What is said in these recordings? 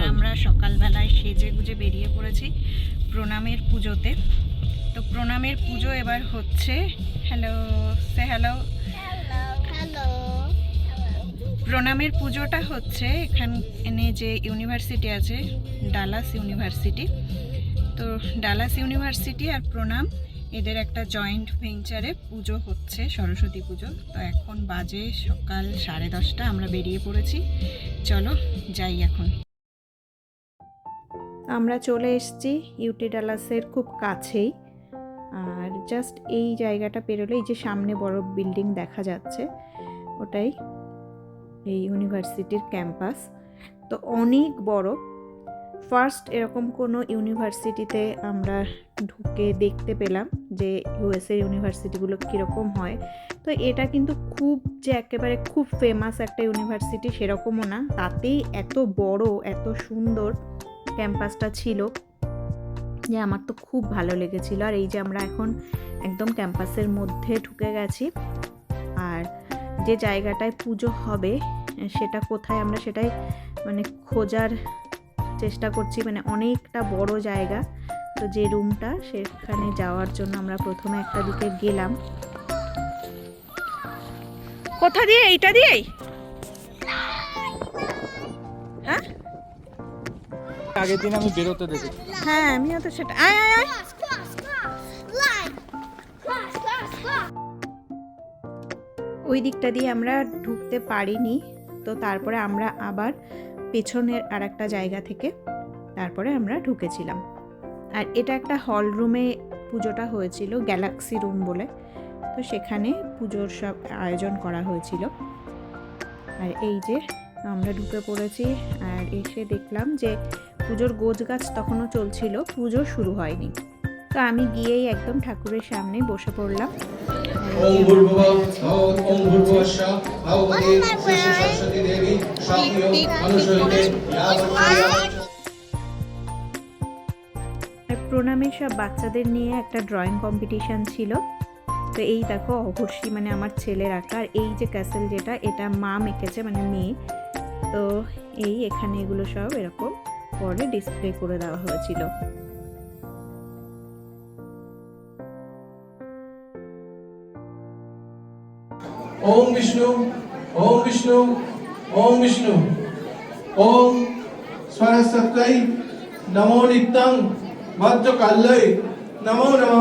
আর আমরা সকালবেলায় সেজে গুজে বেরিয়ে পড়েছি প্রণামের পুজোতে। তো প্রণামের পুজো এবার হচ্ছে হ্যালো সে হ্যালো হ্যালো প্রণামের পুজোটা হচ্ছে এখানে যে ইউনিভার্সিটি আছে ডালাস ইউনিভার্সিটি। তো ডালাস ইউনিভার্সিটি আর প্রণাম এদের একটা জয়েন্ট ভেঞ্চারে পুজো হচ্ছে সরস্বতী পুজো। তো এখন বাজে সকাল সাড়ে দশটা আমরা বেরিয়ে পড়েছি। চলো যাই এখন। আমরা চলে এসেছি ইউটি ডালাসের খুব কাছেই। আর জাস্ট এই জায়গাটা পেরোলে এই যে সামনে বড় বিল্ডিং দেখা যাচ্ছে, ওটাই এই ইউনিভার্সিটির ক্যাম্পাস। তো অনেক বড়। ফার্স্ট এরকম কোনো ইউনিভার্সিটিতে আমরা ঢুকে দেখতে পেলাম যে ইউএসএর ইউনিভার্সিটিগুলো কীরকম হয়। তো এটা কিন্তু খুব যে একেবারে খুব ফেমাস একটা ইউনিভার্সিটি সেরকমও না। তাতেই এত বড়, এত সুন্দর। ক্যাম্পাসটা ছিল। যে আমার তো খুব ভালো লেগেছিল। আর এই যে আমরা এখন একদম ক্যাম্পাসের মধ্যে ঢুকে গেছি। আর যে জায়গাটায় পুজো হবে, সেটা কোথায় আমরা সেটাই মানে খোঁজার চেষ্টা করছি। মানে অনেকটা বড় জায়গা। তো যে রুমটা, সেখানে যাওয়ার জন্য আমরা প্রথমে একটা দিকে গেলাম। কোথা দিয়ে? এইটা দিয়েই? আগের দিন আমি বেরোতে হ্যাঁ আমিও তো সেটা আয় আয় আয়। ওই দিকটা দিয়ে আমরা ঢুকতে পারিনি, তো তারপরে আমরা আবার পেছনের আর একটা জায়গা থেকে তারপরে আমরা ঢুকেছিলাম। আর এটা একটা হল রুমে পুজোটা হয়েছিল গ্যালাক্সি রুম বলে। তো সেখানে পুজোর সব আয়োজন করা হয়েছিল। আর এই যে আমরা ঢুকে পড়েছি, আর এসে দেখলাম যে পুজোর গোজ গাছ তখনও চলছিল পুজো শুরু হয়নি। তো আমি গিয়েই একদম ঠাকুরের সামনে বসে পড়লাম। প্রণামে সব বাচ্চাদের নিয়ে একটা ড্রয়িং কম্পিটিশান ছিল। তো এই দেখো অবশ্যই মানে আমার ছেলের আঁকার এই যে ক্যাসেল যেটা এটা মা মেকেছে মানে মেয়ে। তো এই এখানে এগুলো সব এরকম। পরে ডিসপ্লে করে দেওয়া হয়েছিল। ওম বিষ্ণু ওম বিষ্ণু ওম বিষ্ণু। ওম সরস্বতী নমো নিত্যং ভদ্রকাল্যই নমো নম।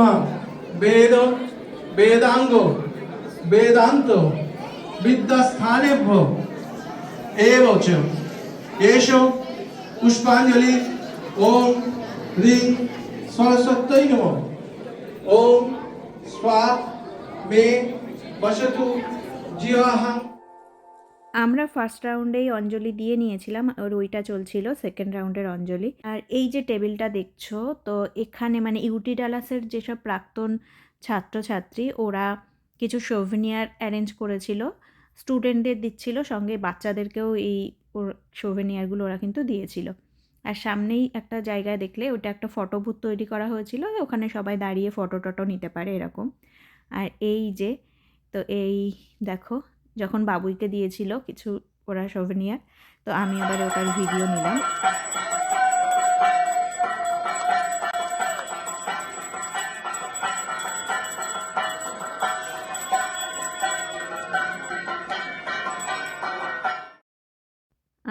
বেদ, বেদাঙ্গ, বেদান্ত, বিদ্যাস্থানেভ্য। এব চ এসো पुष्पाञ्जलि ओम ह्रीं सरस्वत्यै नमः ओम स्वा मे বসতু জিয়াহাং আমরা ফার্স্ট রাউন্ডেই অঞ্জলি দিয়ে নিয়েছিলাম ওর ওইটা চলছিল সেকেন্ড রাউন্ডের অঞ্জলি আর এই যে টেবিলটা দেখছো তো এখানে মানে ইউটি ডালাসের যেসব প্রাক্তন ছাত্রছাত্রী ওরা কিছু সোভেনিয়ার অ্যারেঞ্জ করেছিল স্টুডেন্টদের দিচ্ছিল সঙ্গে বাচ্চাদেরকেও এই সোভেনিয়ারগুলো ওরা কিন্তু দিয়েছিল। আর সামনেই একটা জায়গায় দেখলে ওটা একটা ফটো বুথ তৈরি করা হয়েছিল, ওখানে সবাই দাঁড়িয়ে ফটো টটো নিতে পারে এরকম। আর এই যে, তো এই দেখো, যখন বাবুইকে দিয়েছিল কিছু ওরা সোভেনিয়ার তো আমি আবার ওটার ভিডিও নিলাম।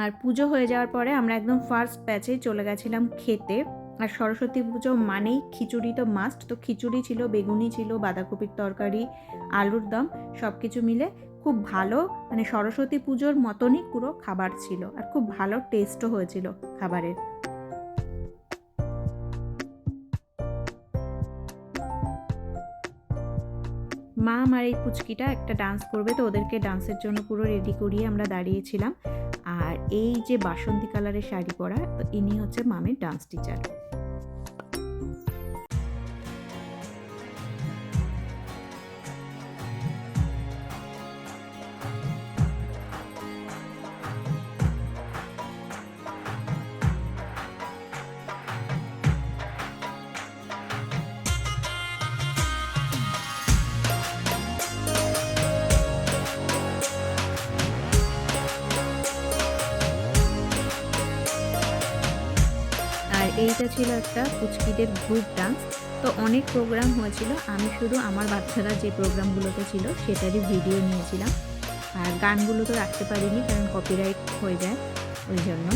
আর পুজো হয়ে যাওয়ার পরে আমরা একদম ফার্স্ট ব্যাচে চলে গেছিলাম খেতে। আর সরস্বতী পুজো মানেই খিচুড়ি তো মাস্ট তো খিচুড়ি ছিল, বেগুনি ছিল, বাঁধাকপির তরকারি, আলুর দম সব কিছু মিলে খুব ভালো মানে সরস্বতী পুজোর মতনই পুরো খাবার ছিল আর খুব ভালো টেস্টও হয়েছিল খাবারের। মা আমার এই পুচকিটা একটা ডান্স করবে, তো ওদেরকে ডান্সের জন্য পুরো রেডি করিয়ে আমরা দাঁড়িয়েছিলাম। এই যে বাসন্তী কালারের শাড়ি পরা ইনি হচ্ছে মামের ডান্স টিচার এইটা ছিল একটা কুচকিদের গ্রুপ ডান্স তো অনেক প্রোগ্রাম হয়েছিল। আমি শুধু আমার বাচ্চারা যে প্রোগ্রামগুলোতে ছিল, সেটারই ভিডিও নিয়েছিলাম। আর গানগুলো তো রাখতে পারিনি, কারণ কপিরাইট হয়ে যায় ওই জন্য।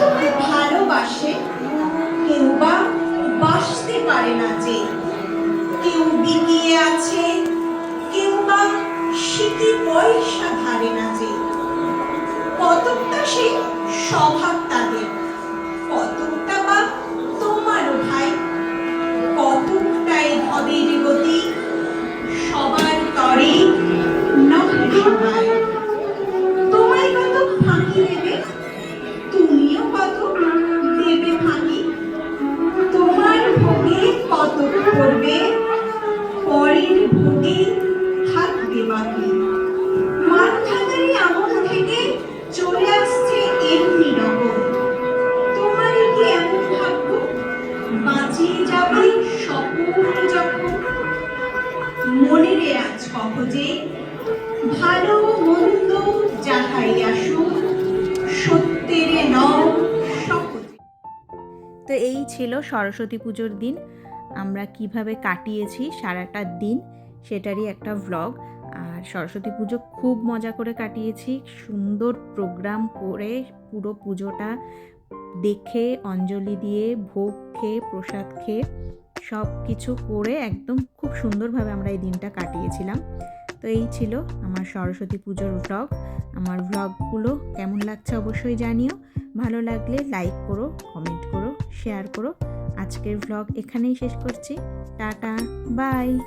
ভালোবাসে, কেউ বা বাসতে পারে না যে। কেউ বিকিয়ে আছে, কেউ বা শীতে পয়সা ধারে না যে। কতকটা সে স্বভাব তাদের, কতকটা বাঁচিয়ে যাবে সকল যখন মনে রে আজ কহজে ভালো মন্দ যাহাই আসুক, সত্যের নও তো এই ছিল সরস্বতী পুজোর দিন। আমরা কীভাবে কাটিয়েছি সারাটা দিন, সেটারই একটা ভ্লগ আর সরস্বতী পুজো খুব মজা করে কাটিয়েছি, সুন্দর প্রোগ্রাম করে পুরো পুজোটা দেখে, অঞ্জলি দিয়ে ভোগ খেয়ে, প্রসাদ খেয়ে সব কিছু করে একদম খুব সুন্দরভাবে আমরা এই দিনটা কাটিয়েছিলাম। তো এই ছিল আমার সরস্বতী পুজোর ভ্লগ আমার ভ্লগগুলো কেমন লাগছে অবশ্যই জানিও। ভালো লাগলে লাইক করো কমেন্ট করো শেয়ার করো। আজকের ভ্লগ এখানেই শেষ করছি। Tata bye